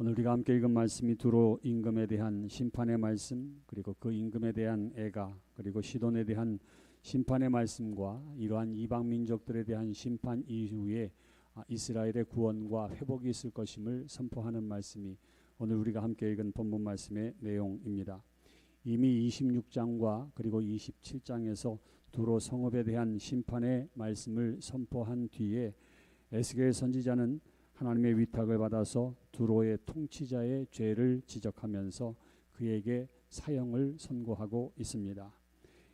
오늘 우리가 함께 읽은 말씀이 두로 임금에 대한 심판의 말씀 그리고 그 임금에 대한 애가 그리고 시돈에 대한 심판의 말씀과 이러한 이방 민족들에 대한 심판 이후에 아, 이스라엘의 구원과 회복이 있을 것임을 선포하는 말씀이 오늘 우리가 함께 읽은 본문 말씀의 내용입니다. 이미 26장과 그리고 27장에서 두로 성읍에 대한 심판의 말씀을 선포한 뒤에 에스겔 선지자는 하나님의 위탁을 받아서 두로의 통치자의 죄를 지적하면서 그에게 사형을 선고하고 있습니다.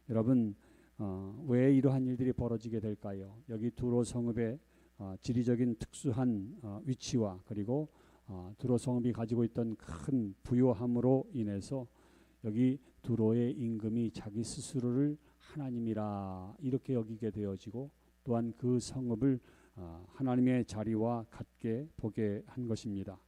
여러분 어, 왜 이러한 일들이 벌어지게 될까요? 여기 두로 성읍의 어, 지리적인 특수한 어, 위치와 그리고 어, 두로 성읍이 가지고 있던 큰 부요함으로 인해서 여기 두로의 임금이 자기 스스로를 하나님이라 이렇게 여기게 되어지고 또한 그 성읍을 아, 하나님의 자리와 같게 보게 한 것입니다.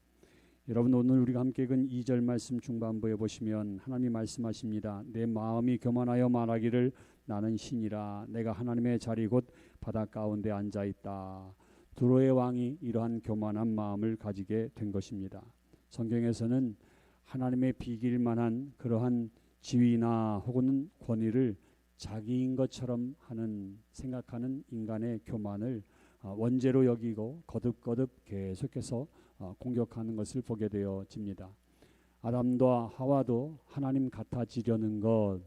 여러분 오늘 우리가 함께 읽은 2절 말씀 중반부에 보시면 하나님이 말씀하십니다. 내 마음이 교만하여 말하기를 나는 신이라 내가 하나님의 자리 곧 바다 가운데 앉아 있다. 두로의 왕이 이러한 교만한 마음을 가지게 된 것입니다. 성경에서는 하나님의 비길 만한 그러한 지위나 혹은 권위를 자기인 것처럼 하는 생각하는 인간의 교만을 아, 원죄로 여기고 거듭거듭 계속해서 아, 공격하는 것을 보게 되어집니다. 아담도 하와도 하나님 같아지려는 것,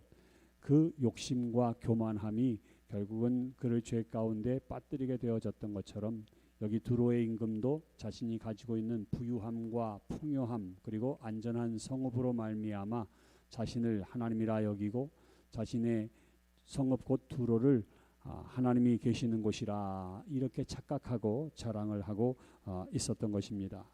그 욕심과 교만함이 결국은 그를 죄 가운데 빠뜨리게 되어졌던 것처럼 여기 두로의 임금도 자신이 가지고 있는 부유함과 풍요함 그리고 안전한 성읍으로 말미암아 자신을 하나님이라 여기고 자신의 성읍 곧 두로를 아, 하나님이 계시는 곳이라 이렇게 착각하고 자랑을 하고 아, 있었던 것입니다.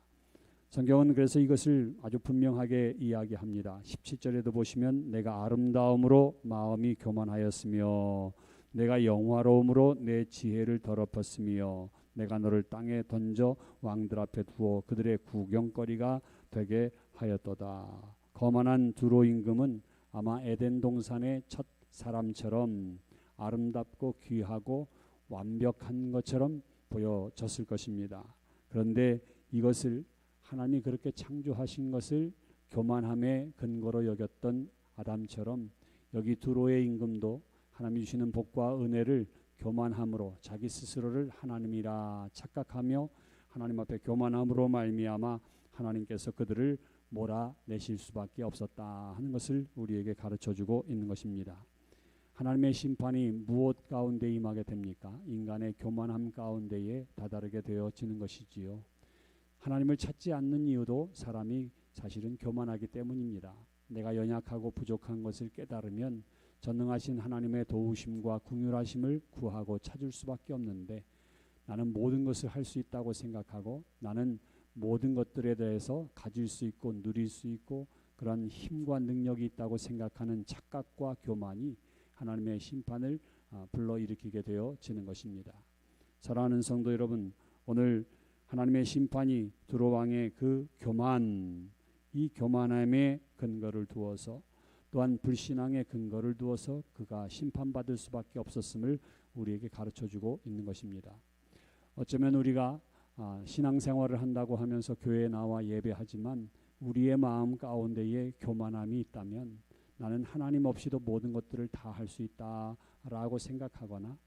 성경은 그래서 이것을 아주 분명하게 이야기합니다. 17절에도 보시면 내가 아름다움으로 마음이 교만하였으며 내가 영화로움으로 내 지혜를 더럽혔으며 내가 너를 땅에 던져 왕들 앞에 두어 그들의 구경거리가 되게 하였도다. 거만한 두로 임금은 아마 에덴 동산의 첫 사람처럼 아름답고 귀하고 완벽한 것처럼 보여졌을 것입니다. 그런데 이것을 하나님이 그렇게 창조하신 것을 교만함의 근거로 여겼던 아담처럼 여기 두로의 임금도 하나님이 주시는 복과 은혜를 교만함으로 자기 스스로를 하나님이라 착각하며 하나님 앞에 교만함으로 말미암아 하나님께서 그들을 몰아내실 수밖에 없었다 하는 것을 우리에게 가르쳐 주고 있는 것입니다. 하나님의 심판이 무엇 가운데 임하게 됩니까? 인간의 교만함 가운데에 다다르게 되어지는 것이지요. 하나님을 찾지 않는 이유도 사람이 사실은 교만하기 때문입니다. 내가 연약하고 부족한 것을 깨달으면 전능하신 하나님의 도우심과 궁휼하심을 구하고 찾을 수밖에 없는데 나는 모든 것을 할 수 있다고 생각하고 나는 모든 것들에 대해서 가질 수 있고 누릴 수 있고 그런 힘과 능력이 있다고 생각하는 착각과 교만이 하나님의 심판을 아, 불러일으키게 되어지는 것입니다. 사랑하는 성도 여러분, 오늘 하나님의 심판이 두로 왕의 그 교만, 이 교만함의 근거를 두어서 또한 불신앙의 근거를 두어서 그가 심판받을 수밖에 없었음을 우리에게 가르쳐 주고 있는 것입니다. 어쩌면 우리가 아, 신앙생활을 한다고 하면서 교회에 나와 예배하지만 우리의 마음 가운데에 교만함이 있다면 나는 하나님 없이도 모든 것들을 다 할 수 있다라고 생각하거나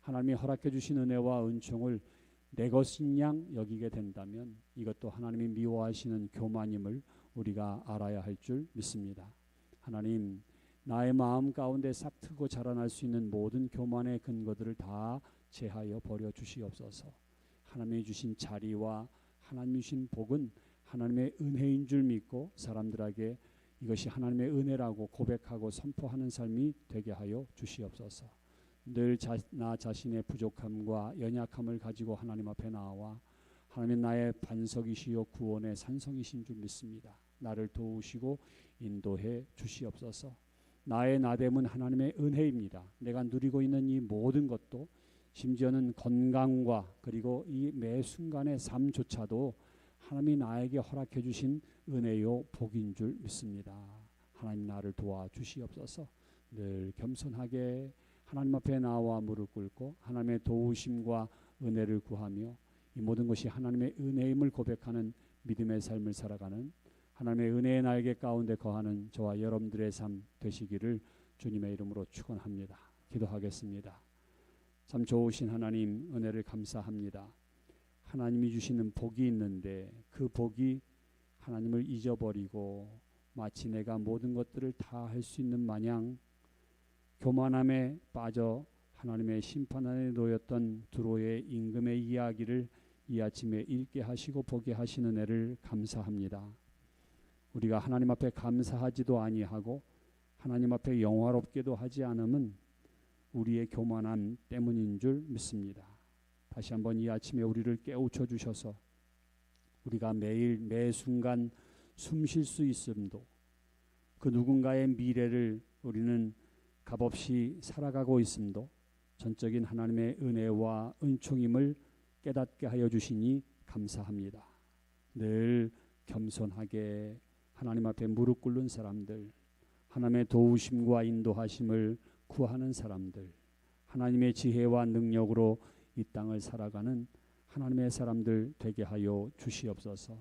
하나님이 허락해 주신 은혜와 은총을 내 것인 양 여기게 된다면 이것도 하나님이 미워하시는 교만임을 우리가 알아야 할 줄 믿습니다. 하나님 나의 마음 가운데 싹 트고 자라날 수 있는 모든 교만의 근거들을 다 제하여 버려 주시옵소서. 하나님이 주신 자리와 하나님이 주신 복은 하나님의 은혜인 줄 믿고 사람들에게 이것이 하나님의 은혜라고 고백하고 선포하는 삶이 되게 하여 주시옵소서. 늘 나 자신의 부족함과 연약함을 가지고 하나님 앞에 나와 하나님 나의 반석이시요 구원의 산성이신 줄 믿습니다. 나를 도우시고 인도해 주시옵소서. 나의 나됨은 하나님의 은혜입니다. 내가 누리고 있는 이 모든 것도 심지어는 건강과 그리고 이 매 순간의 삶조차도 하나님이 나에게 허락해 주신 은혜요 복인 줄 믿습니다. 하나님 나를 도와 주시옵소서. 늘 겸손하게 하나님 앞에 나와 무릎 꿇고 하나님의 도우심과 은혜를 구하며 이 모든 것이 하나님의 은혜임을 고백하는 믿음의 삶을 살아가는 하나님의 은혜의 날개 가운데 거하는 저와 여러분들의 삶 되시기를 주님의 이름으로 축원합니다. 기도하겠습니다. 참 좋으신 하나님 은혜를 감사합니다. 하나님이 주시는 복이 있는데 그 복이 하나님을 잊어버리고 마치 내가 모든 것들을 다 할 수 있는 마냥 교만함에 빠져 하나님의 심판 안에 놓였던 두로의 임금의 이야기를 이 아침에 읽게 하시고 보게 하시는 애를 감사합니다. 우리가 하나님 앞에 감사하지도 아니하고 하나님 앞에 영화롭게도 하지 않음은 우리의 교만함 때문인 줄 믿습니다. 다시 한번 이 아침에 우리를 깨우쳐 주셔서 우리가 매일 매 순간 숨 쉴 수 있음도 그 누군가의 미래를 우리는 값없이 살아가고 있음도 전적인 하나님의 은혜와 은총임을 깨닫게 하여 주시니 감사합니다. 늘 겸손하게 하나님 앞에 무릎 꿇는 사람들, 하나님의 도우심과 인도하심을 구하는 사람들, 하나님의 지혜와 능력으로 이 땅을 살아가는 하나님의 사람들 되게 하여 주시옵소서.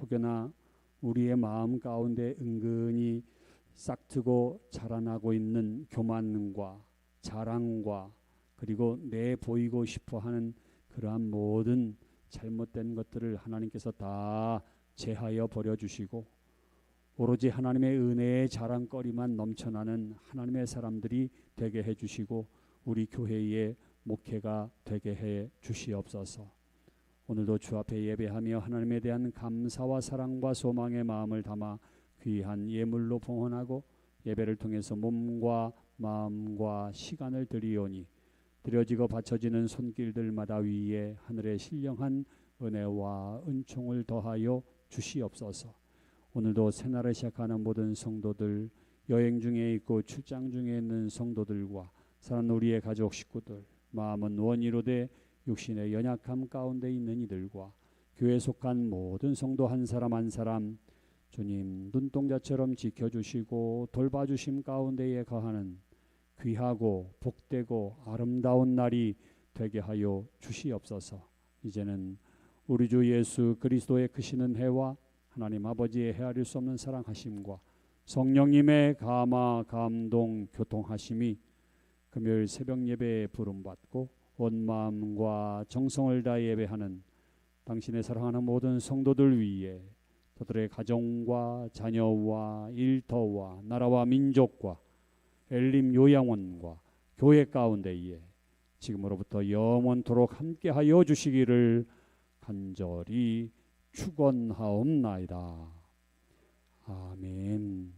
혹여나 우리의 마음 가운데 은근히 싹트고 자라나고 있는 교만과 자랑과 그리고 내 보이고 싶어 하는 그러한 모든 잘못된 것들을 하나님께서 다 제하여 버려 주시고 오로지 하나님의 은혜의 자랑거리만 넘쳐나는 하나님의 사람들이 되게 해 주시고 우리 교회의 목회가 되게 해 주시옵소서. 오늘도 주 앞에 예배하며 하나님에 대한 감사와 사랑과 소망의 마음을 담아 귀한 예물로 봉헌하고 예배를 통해서 몸과 마음과 시간을 드리오니 드려지고 바쳐지는 손길들마다 위에 하늘의 신령한 은혜와 은총을 더하여 주시옵소서. 오늘도 새날을 시작하는 모든 성도들 여행 중에 있고 출장 중에 있는 성도들과 사는 우리의 가족 식구들 마음은 원이로되 육신의 연약함 가운데 있는 이들과 교회 속한 모든 성도 한 사람 한 사람 주님 눈동자처럼 지켜주시고 돌봐주심 가운데에 거하는 귀하고 복되고 아름다운 날이 되게 하여 주시옵소서. 이제는 우리 주 예수 그리스도의 크시는 해와 하나님 아버지의 헤아릴 수 없는 사랑하심과 성령님의 감화 감동 교통하심이 금요일 새벽 예배에 부름받고 온 마음과 정성을 다해 예배하는 당신의 사랑하는 모든 성도들 위해 저들의 가정과 자녀와 일터와 나라와 민족과 엘림 요양원과 교회 가운데에 지금으로부터 영원토록 함께하여 주시기를 간절히 축원하옵나이다. 아멘.